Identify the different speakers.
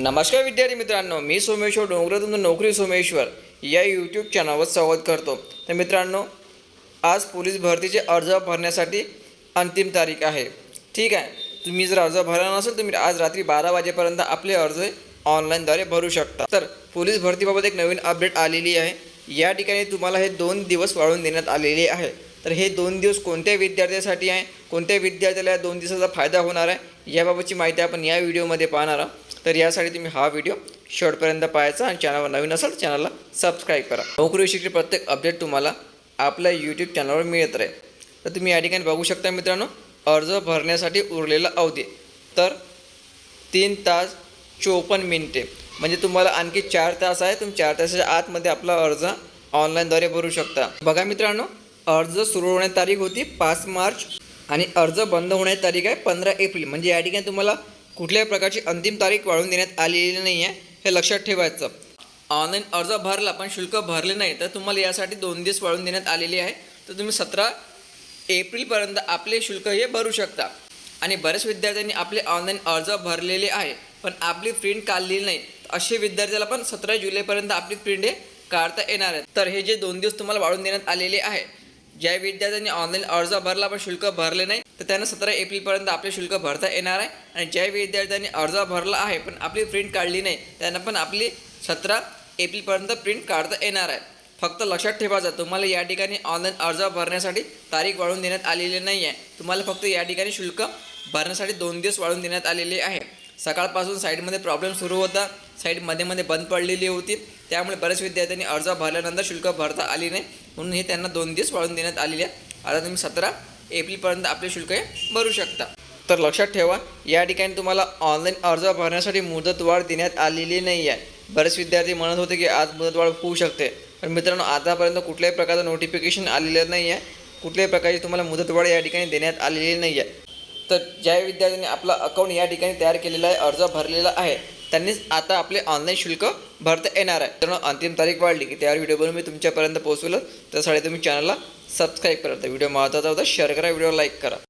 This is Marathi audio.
Speaker 1: नमस्कार विद्यार्थी मित्रांनो मी सोमेश्वर डोंगरातून तुमचं नोकरी सोमेश्वर या यूट्यूब चॅनलवर स्वागत करतो. तर मित्रांनो आज पोलीस भरतीचे अर्ज भरण्यासाठी अंतिम तारीख आहे. ठीक आहे? तुम्ही जर अर्ज भरला नसेल तुम्ही आज रात्री बारा वाजेपर्यंत आपले अर्ज ऑनलाईनद्वारे भरू शकता. तर पोलीस भरतीबाबत एक नवीन अपडेट आलेली आहे. या ठिकाणी तुम्हाला हे दोन दिवस वाढवून देण्यात आलेले आहे. तर हे दोन दिवस कोणत्या विद्यार्थ्यासाठी आहे कोणत्या विद्यार्थ्याला या दोन दिवसाचा फायदा होणार आहे याबाबतची माहिती आपण या व्हिडिओमध्ये पाहणार आहोत. तर यासाठी तुम्ही हा व्हिडिओ शेवटपर्यंत पाहायचा आणि चॅनलवर नवीन असाल चॅनलला सबस्क्राईब करा. नोकरीविषयी प्रत्येक अपडेट तुम्हाला आपल्या यूट्यूब चॅनलवर मिळत राहील. तर तुम्ही या ठिकाणी बघू शकता मित्रांनो अर्ज भरण्यासाठी उरलेला अवधी. तर तीन तास चोपन्न मिनिटे. म्हणजे तुम्हाला आणखी चार तास आहे तुम्ही चार तासाच्या आतमध्ये आपला अर्ज ऑनलाईनद्वारे भरू शकता. बघा मित्रांनो अर्ज सुरू होण्याची तारीख होती पाच मार्च आणि अर्ज बंद होण्याची तारीख आहे पंधरा एप्रिल. म्हणजे या ठिकाणी तुम्हाला कुठल्याही प्रकारची अंतिम तारीख वाढवून देण्यात आलेली नाही आहे हे लक्षात ठेवायचं. ऑनलाईन अर्ज भरला पण शुल्क भरले नाही तर तुम्हाला यासाठी दोन दिवस वाढवून देण्यात आलेले आहे. तर तुम्ही सतरा एप्रिलपर्यंत आपले शुल्क हे भरू शकता. आणि बऱ्याच विद्यार्थ्यांनी आपले ऑनलाईन अर्ज भरलेले आहे पण आपली प्रिंट काढलेली नाही. असे विद्यार्थ्याला पण सतरा जुलैपर्यंत आपली प्रिंट हे काढता येणार आहे. तर हे जे दोन दिवस तुम्हाला वाढवून देण्यात आलेले आहे ज्या विद्यार्थ्यांनी ऑनलाईन अर्ज भरला पण शुल्क भरले नाही तर त्यांना सतरा एप्रिलपर्यंत आपले शुल्क भरता येणार आहे. आणि ज्या विद्यार्थ्यांनी अर्ज भरला आहे पण आपली प्रिंट काढली नाही त्यांना पण आपली सतरा एप्रिलपर्यंत प्रिंट काढता येणार आहे. फक्त लक्षात ठेवायचं तुम्हाला या ठिकाणी ऑनलाईन अर्ज भरण्यासाठी तारीख वाढवून देण्यात आलेली नाही आहे तुम्हाला फक्त या ठिकाणी शुल्क भरण्यासाठी दोन दिवस वाढवून देण्यात आलेले आहे. सकाळपासून साईडमध्ये प्रॉब्लेम सुरू होता. साईडमध्ये मध्ये बंद पडलेली होती. त्यामुळे बऱ्याच विद्यार्थ्यांनी अर्ज भरल्यानंतर शुल्क भरता आली नाही. म्हणून हे त्यांना दोन दिवस वाढवून देण्यात आलेले आहे. आता तुम्ही सतरा एप्रिलपर्यंत आपले शुल्क हे भरू शकता. तर लक्षात ठेवा या ठिकाणी तुम्हाला ऑनलाईन अर्ज भरण्यासाठी मुदतवाढ देण्यात आलेली नाही आहे. बरेच विद्यार्थी म्हणत होते की आज मुदतवाढ होऊ शकते. पण मित्रांनो आतापर्यंत कुठल्याही प्रकारचं नोटिफिकेशन आलेलं नाही आहे. कुठल्याही प्रकारची तुम्हाला मुदतवाढ या ठिकाणी देण्यात आलेली नाही आहे. तर ज्या विद्यार्थ्यांनी आपला अकाउंट या ठिकाणी तयार केलेला आहे अर्ज भरलेला आहे त्यांनीच आता आपले ऑनलाईन शुल्क भरता येणार आहे. त्यामुळे अंतिम तारीख वाढली की त्यावर व्हिडिओ बनवून मी तुमच्यापर्यंत पोहोचवलं. त्यासाठी तुम्ही चॅनलला सबस्क्राईब करा. तर व्हिडिओ महत्त्वाचा होता शेअर करा व्हिडिओ लाईक करा.